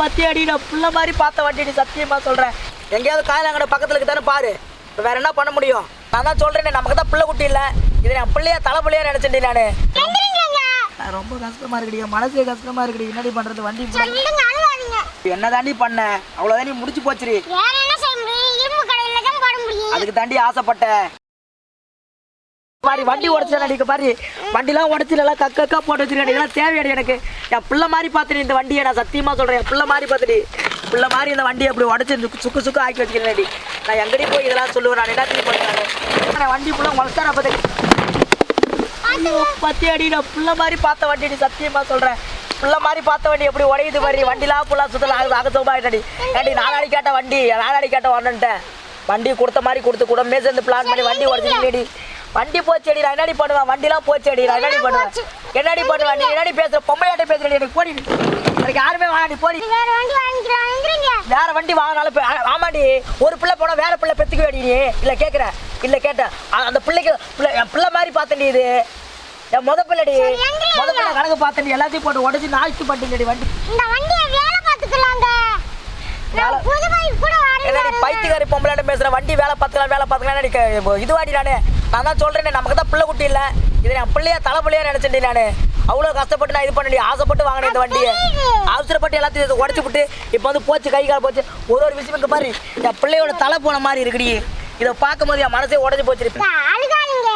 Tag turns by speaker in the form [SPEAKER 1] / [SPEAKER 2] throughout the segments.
[SPEAKER 1] பத்தி அடி நான் புள்ள மாதிரி பார்த்த வண்டி நீ சத்தியமா சொல்றேன் எங்கேயாவது காயலாங்கட பக்கத்துல இருக்குதானே பாரு. இப்ப வேற என்ன பண்ண முடியும்? நான் தான் சொல்றேனே நமக்கு தான் பிள்ளை குட்டி இல்ல. இது நான் பிள்ளையா தலை பிள்ளையா நினைச்சேன் நானு ரொம்ப கஷ்டமா இருக்குடி மனசே கஷ்டமா இருக்குடி. என்னடி பண்றது வண்டி என்ன தாண்டி பண்ண அவ்வளவுதான் நீ முடிச்சு போச்சுரி அதுக்கு தாண்டி ஆசைப்பட்ட. மாதிரி வண்டி உடச்சு அடிக்க பாரு. வண்டிலாம் உடச்சு நல்லா கக்கக்கா போட்டு வச்சிருக்கேன். இதெல்லாம் தேவையடி எனக்கு. என் பிள்ளை மாதிரி பார்த்துட்டு இந்த வண்டியை நான் சத்தியமாக சொல்கிறேன் என் பிள்ளை மாதிரி பார்த்துட்டு பிள்ளை மாதிரி இந்த வண்டியை அப்படி உடச்சி சுக்கு சுக்கு ஆக்கி வச்சுக்கிறேன் நான் எங்கடி போய் இதெல்லாம் சொல்லுவேன்? நான் என்ன திரும்பி பண்ணுறேன் நான் வண்டி ஃபுல்லாக உடச்சா பார்த்து பத்தி அடி நான் பிள்ளை மாதிரி பார்த்த வண்டி நீ சொல்கிறேன் சொல்றேன். பிள்ளை மாதிரி பார்த்த வண்டி எப்படி உடையுது மாதிரி வண்டிலாம் ஃபுல்லாக சுத்தல ஆகுது அகசோபாயிட்டடி ஏடி நாலாடி கேட்ட வண்டி நாலாடி கேட்ட வரணுன்ட்டேன் வண்டி கொடுத்த மாதிரி கொடுத்து கூட சேர்ந்து பிளான் பண்ணி வண்டி உடச்சிடி வண்டி போச்சடி நான் என்னடி பண்ணுவேன்? வண்டிலாம் போச்சடி நான் என்னடி பண்ணுவேன்? என்னடி பண்ணுவேன்? நீ என்னடி பேசுற? பொம்பளையாட்ட பேசுறடி எனக்கு போடி எனக்கு யாருமே வாடி போடி.
[SPEAKER 2] வேற வண்டி வாங்கிக்கிறோம் எந்திரிங்க
[SPEAKER 1] வேற வண்டி வாங்கினாலும் ஆமாடி. ஒரு பிள்ளை போனா வேற பிள்ளை பெத்துக்க வேடி நீ. இல்ல கேக்குற. இல்ல கேட்டேன். அ- அந்த பிள்ளைக்கு பிள்ளை மாதிரி பார்த்தேன்டி இது. என் முத பிள்ளைடி. முத பிள்ளை கணக்கு பார்த்தேன் எல்லாத்தையும் போட்டு உடச்சி நாய்க்கு பண்ணிடி வண்டி.
[SPEAKER 2] இந்த வண்டியை வேலை பார்த்துக்கலாங்க.
[SPEAKER 1] பைத்தியக்காரி பொம்பளையாட்ட பேசுற? வண்டி வேலை பார்த்துக்கலாம் வேலை பார்த்துக்கலாம். இதுவாடி நானு? நான் தான் சொல்றேனே நமக்கு தான் பிள்ளை குட்டி இல்ல. இது நான் பிள்ளையா தலை பிள்ளையா நினைச்சேன்டி நானு. அவ்வளோ கஷ்டப்பட்டு நான் இது பண்ணி ஆசைப்பட்டு வாங்கினேன் இந்த வண்டியை. அவசரப்பட்டு எல்லாத்தையும் உடச்சு விட்டு இப்போ வந்து போச்சு கை கால் போச்சு. ஒரு ஒரு விஷயம் இங்க பாரு என் பிள்ளையோட தலை போன மாதிரி இருக்குடி. இதை பார்க்கும்போது என் மனசே உடஞ்சு போச்சு.
[SPEAKER 2] இந்த அழுகாதீங்க.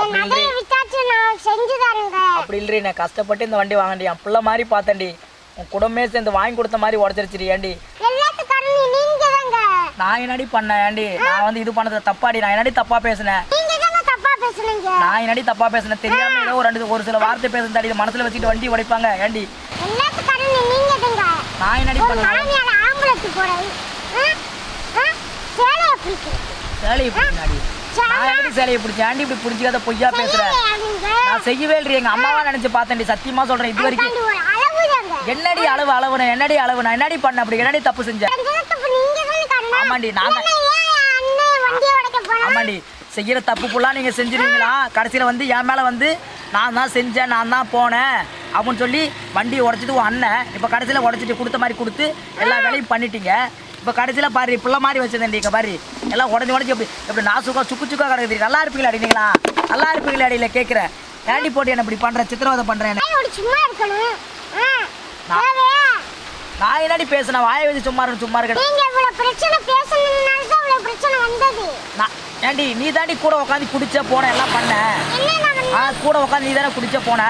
[SPEAKER 2] என் நகையை வித்தாச்சு நான் செஞ்சு தரேங்க.
[SPEAKER 1] அப்படி இல்லையே நான் கஷ்டப்பட்டு இந்த வண்டி வாங்கண்டி என் பிள்ளை மாதிரி பார்த்தேன்டி. உன் குடும்பமே சேர்ந்து வாங்கி கொடுத்த மாதிரி உடச்சிருச்சிடி ஏண்டி நான் என்னடி பண்ணேன் ஏண்டி நான் வந்து இது பண்ணது தப்பாடி நான் என்னடி தப்பா பேசினேன்?
[SPEAKER 2] பேசுனீங்க?
[SPEAKER 1] நான் என்னடி தப்பா பேசினேன்? தெரியாம ஏதோ ஒரு ரெண்டு ஒரு சில வார்த்தை பேசுறது தடி மனசுல வச்சுட்டு வண்டி உடைப்பாங்க. ஏண்டி?
[SPEAKER 2] எல்லாத்துக்காரங்க நீங்க தாங்க
[SPEAKER 1] நான் என்னடி
[SPEAKER 2] ஒரு
[SPEAKER 1] பண்ணுவேன்?
[SPEAKER 2] மாமியார் ஆம்பளைக்கு போட சேலையை பிடிக்கிறது
[SPEAKER 1] சேலையை பிடிச்சாடி நான் எப்படி சேலையை பிடிச்சேன்? ஏண்டி இப்படி பிடிச்சிக்காத பொய்யா பேசுறேன் நான் செய்யவே இல்லையே. எங்க அம்மாவா நினைச்சு பார்த்தேன்டி. சத்தியமா சொல்றேன் இது வரைக்கும். என்னடி அளவு அளவு நான் என்னடி அளவு? நான் என்னடி பண்ண அப்படி? என்னடி தப்பு செஞ்சேன்? ஆமாண்டி நான் ஆமாண்டி செய்யற தப்பு ஃபுல்லாக நீங்கள் செஞ்சிருவீங்களா? கடைசியில் வந்து என் மேலே வந்து நான் தான் செஞ்சேன் நான் தான் போனேன் அப்படின்னு சொல்லி வண்டியை உடச்சிட்டு உன் அண்ணன் இப்போ கடைசியில் உடச்சிட்டு கொடுத்த மாதிரி கொடுத்து எல்லா வேலையும் பண்ணிட்டீங்க. இப்போ கடைசியில் பாரு பிள்ளை மாதிரி வச்சிருந்தேன் இங்கே பாரு. எல்லாம் உடஞ்சி உடஞ்சி எப்படி எப்படி நான் சுக்கா சுக்கு சுக்கா கிடக்குது நல்லா இருப்பீங்களா அடிங்களா நல்லா இருப்பீங்களா அடியில கேட்குறேன் ஏண்டி போட்டு என்ன இப்படி பண்ணுறேன் சித்திரவதை பண்ணுறேன் நான்- என்னடி பேசுனேன் வாயை வச்சு சும்மா சும்மா இருக்க
[SPEAKER 2] நீங்க இவ்வளவு பிரச்சனை பேசணும்னால தான் இவ்வளவு பிரச்சனை வந்தது.
[SPEAKER 1] நான் ஏண்டி நீ தாண்டி கூட உட்காந்து குடிச்ச போன எல்லாம் பண்ண. ஆ கூட உட்காந்து நீ தானே குடிச்ச போன.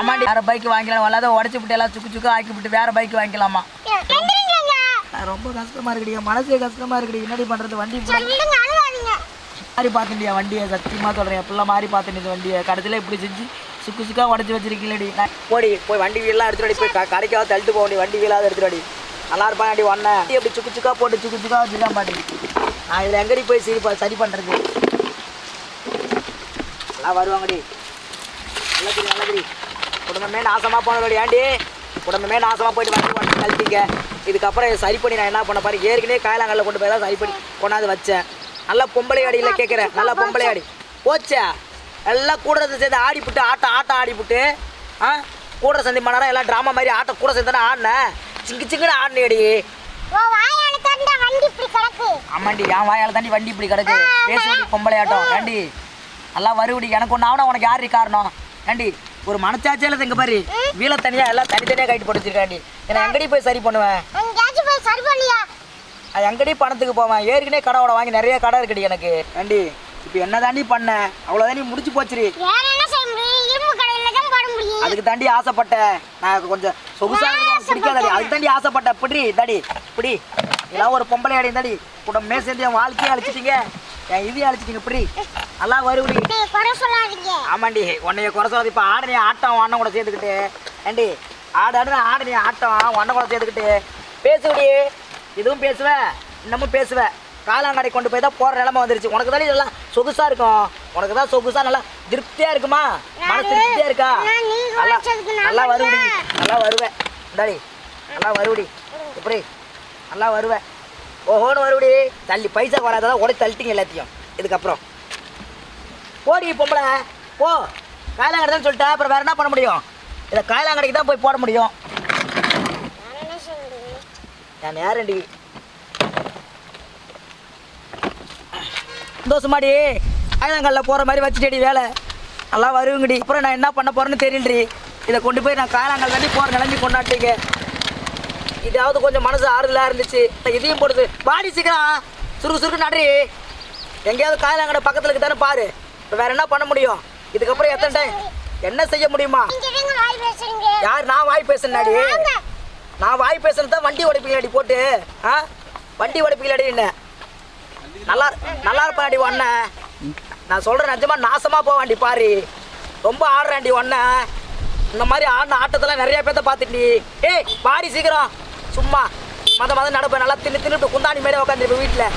[SPEAKER 1] ஆமாண்டி வேற பைக் வாங்கிக்கலாம் அல்லாத உடச்சி விட்டு எல்லாம் சுக்கு சுக்கு ஆக்கி விட்டு வேற பைக் வாங்கிக்கலாமா ரொம்ப கஷ்டமா இருக்குடி மனசே கஷ்டமா இருக்குடி. என்னடி பண்றது? வண்டி மாதிரி பார்த்துட்டியா வண்டியை? சத்தியமா சொல்றேன். பிள்ளை மாதிரி பார்த்துட்டு வண்டியை? கடைசியில் இப்படி செஞ்சு சுக்கு சுக்கா உடச்சி வச்சிருக்கீங்களடி. போடி போய் வண்டி வீலாம் எடுத்துட்டு போய் கடைக்காவது தள்ளிட்டு போக வண்டி வீலாவது எடுத்துட்டு நல்லா இருப்பாடி ஒன்னேன் இப்படி சுக்கு சுக்கா போட்டு சுக்கு சுக்கா வச்சுதான் பாட்டி. நான் இதில் எங்கடி போய் சரி சரி பண்றது? எல்லாம் வருவாங்கடி நல்லதுடி நல்லதுடி குடும்பமே நாசமா போனதோடி ஏண்டி குடும்பமே நாசமா போயிட்டு வண்டி வண்டி கழட்டிங்க இதுக்கப்புறம் இதை சரி பண்ணி நான் என்ன பண்ண பாரு ஏற்கனவே காயலாங்கல்ல கொண்டு போய் தான் சரி பண்ணி கொண்டாந்து வச்சேன். நல்லா பொம்பளை அடியில் கேட்குறேன். நல்லா பொம்பளை ஆடி போச்சா? எல்லாம் கூட சேர்ந்து ஆடி புட்டு ஆட்டம் ஆட்டம் ஆடி புட்டு ஆ? கூட சேர்ந்து மணி நேரம் எல்லாம் ட்ராமா மாதிரி ஆட்டம் கூட சேர்ந்து தானே ஆடினேன் சிங்கு சிங்குன்னு
[SPEAKER 2] கிடக்கு.
[SPEAKER 1] ஆமாண்டி என் வாயால் தாண்டி வண்டி இப்படி கிடக்கு. பேசுவடி பொம்பளை ஆட்டம் ஏண்டி நல்லா வருவடி. எனக்கு ஒன்று ஆகணும் உனக்கு யாரு காரணம்? ஏண்டி ஒரு மனச்சாட்சியில் இங்க பாரு. வீல தனியா எல்லாம் தனித்தனியாக கைட்டு போட்டு வச்சிருக்காண்டி. நான் எங்கடி போய் சரி பண்ணுவேன் அது எங்கடி பணத்துக்கு போவேன்? ஏற்கனவே கடை வாங்கி நிறைய கடை இருக்குடி எனக்கு. ஏண்டி இப்போ என்ன தாண்டி பண்ண? அவ்வளோதான் நீ முடிச்சு போச்சுரி
[SPEAKER 2] வேற என்ன செய்ய முடியும் இரும்பு கடையில தான் போட முடியும்
[SPEAKER 1] அதுக்கு தாண்டி ஆசைப்பட்டேன். நான் கொஞ்சம் சொகுசா பிடிக்காதடி அதுக்கு தாண்டி ஆசைப்பட்டேன். இப்படி தாடி இப்படி இதெல்லாம் ஒரு பொம்பளை அடி தாடி குடும்பமே சேர்ந்து என் வாழ்க்கையை அழிச்சிட்டீங்க. என் இதையும் அழிச்சிட்டீங்க இப்படி நல்லா வருவடி
[SPEAKER 2] குறை சொல்லாதீங்க.
[SPEAKER 1] ஆமாண்டி உன்னைய குறை சொல்லாது. இப்போ ஆடு நீ ஆட்டம் அண்ணன் கூட சேர்த்துக்கிட்டு ஏண்டி ஆடு ஆடு ஆடு நீ ஆட்டம் அண்ணன் கூட சேர்த்துக்கிட்டு பேசுவடி இதுவும் பேசுவ இன்னமும் பேசுவ. காலாங்கடை கொண்டு போய் தான் போகிற நிலமை வந்துருச்சு. உனக்கு தான் இதெல்லாம் சொகுசா இருக்கும். உனக்கு தான் சொகுசா நல்லா திருப்தியா இருக்குமா? மனசு திருப்தியா இருக்கா? நல்லா நல்லா வருவடி. நல்லா வருவேன். இந்தாடி நல்லா வருவடி. எப்படி? நல்லா வருவேன். ஓஹோன்னு வருவடி. தள்ளி பைசா வராததான் உடனே தள்ளிட்டீங்க எல்லாத்தையும். இதுக்கப்புறம். போடி பொம்பளை. போ. காலாங்கடை சொல்லிட்டேன் அப்புறம் வேற என்ன பண்ண முடியும்? இதை காயலாங்கடைக்கு தான் போய் போட முடியும்.
[SPEAKER 2] நான்
[SPEAKER 1] நேரண்டி சந்தோஷமாடி. ஆயுதங்களில் போகிற மாதிரி வச்சுட்டேடி வேலை. நல்லா வருவங்கடி. அப்புறம் நான் என்ன பண்ண போகிறேன்னு தெரியலடி. இதை கொண்டு போய் நான் காயலாங்கல் தாண்டி போகிற நிலைமை கொண்டாட்டிங்க. இதாவது கொஞ்சம் மனசு ஆறுதலாக இருந்துச்சு. இதையும் போடுது பாடி சீக்கிரம். சுருக்கு சுருக்கு நன்றி எங்கேயாவது காயலாங்கடை பக்கத்தில் இருக்குதானே பாரு. இப்போ வேற என்ன பண்ண முடியும்? இதுக்கப்புறம் எத்தனை டைம் என்ன செய்ய முடியுமா? யார் நான் வாய் பேசுனாடி நான் வாய் பேசுனது தான் வண்டி உடைப்பீங்களாடி போட்டு. ஆ? வண்டி உடைப்பீங்களாடி என்ன? நல்லா நல்லா இருப்பாடி ஒன்ன நான் சொல்கிறேன் நிஜமா நாசமா போவாண்டி பாரு. ரொம்ப ஆடுறாண்டி ஒன்ன இந்த மாதிரி ஆடின ஆட்டத்தெல்லாம் நிறைய பேர்த்த பார்த்துட்டி ஏய் பாடி சீக்கிரம். சும்மா மத மத நடப்பேன் நல்லா தின்னு தின்னுட்டு குந்தாணி மேலே உட்காந்துருப்பேன் வீட்டில்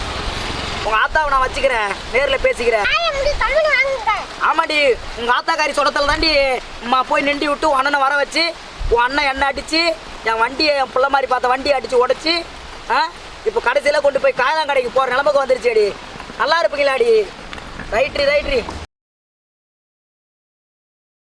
[SPEAKER 1] உங்கள் ஆத்தாவை நான் வச்சுக்கிறேன். நேரில் பேசிக்கிறேன். ஆமாடி உங்க ஆத்தாக்காரி சொடத்தில் தாண்டி அம்மா போய் நிண்டி விட்டு உன் அண்ணனை வர வச்சு உன் அண்ணன் எண்ணெய் அடிச்சு என் வண்டியை என் பிள்ளை மாதிரி பார்த்த வண்டியை அடிச்சு உடைச்சி ஆ? இப்போ கடைசியில் கொண்டு போய் காயலாங்கடைக்கு போகிற நிலமைக்கு வந்துருச்சேடி நல்லா இருப்பீங்களாடி? ரைட்ரி ரைட்ரி.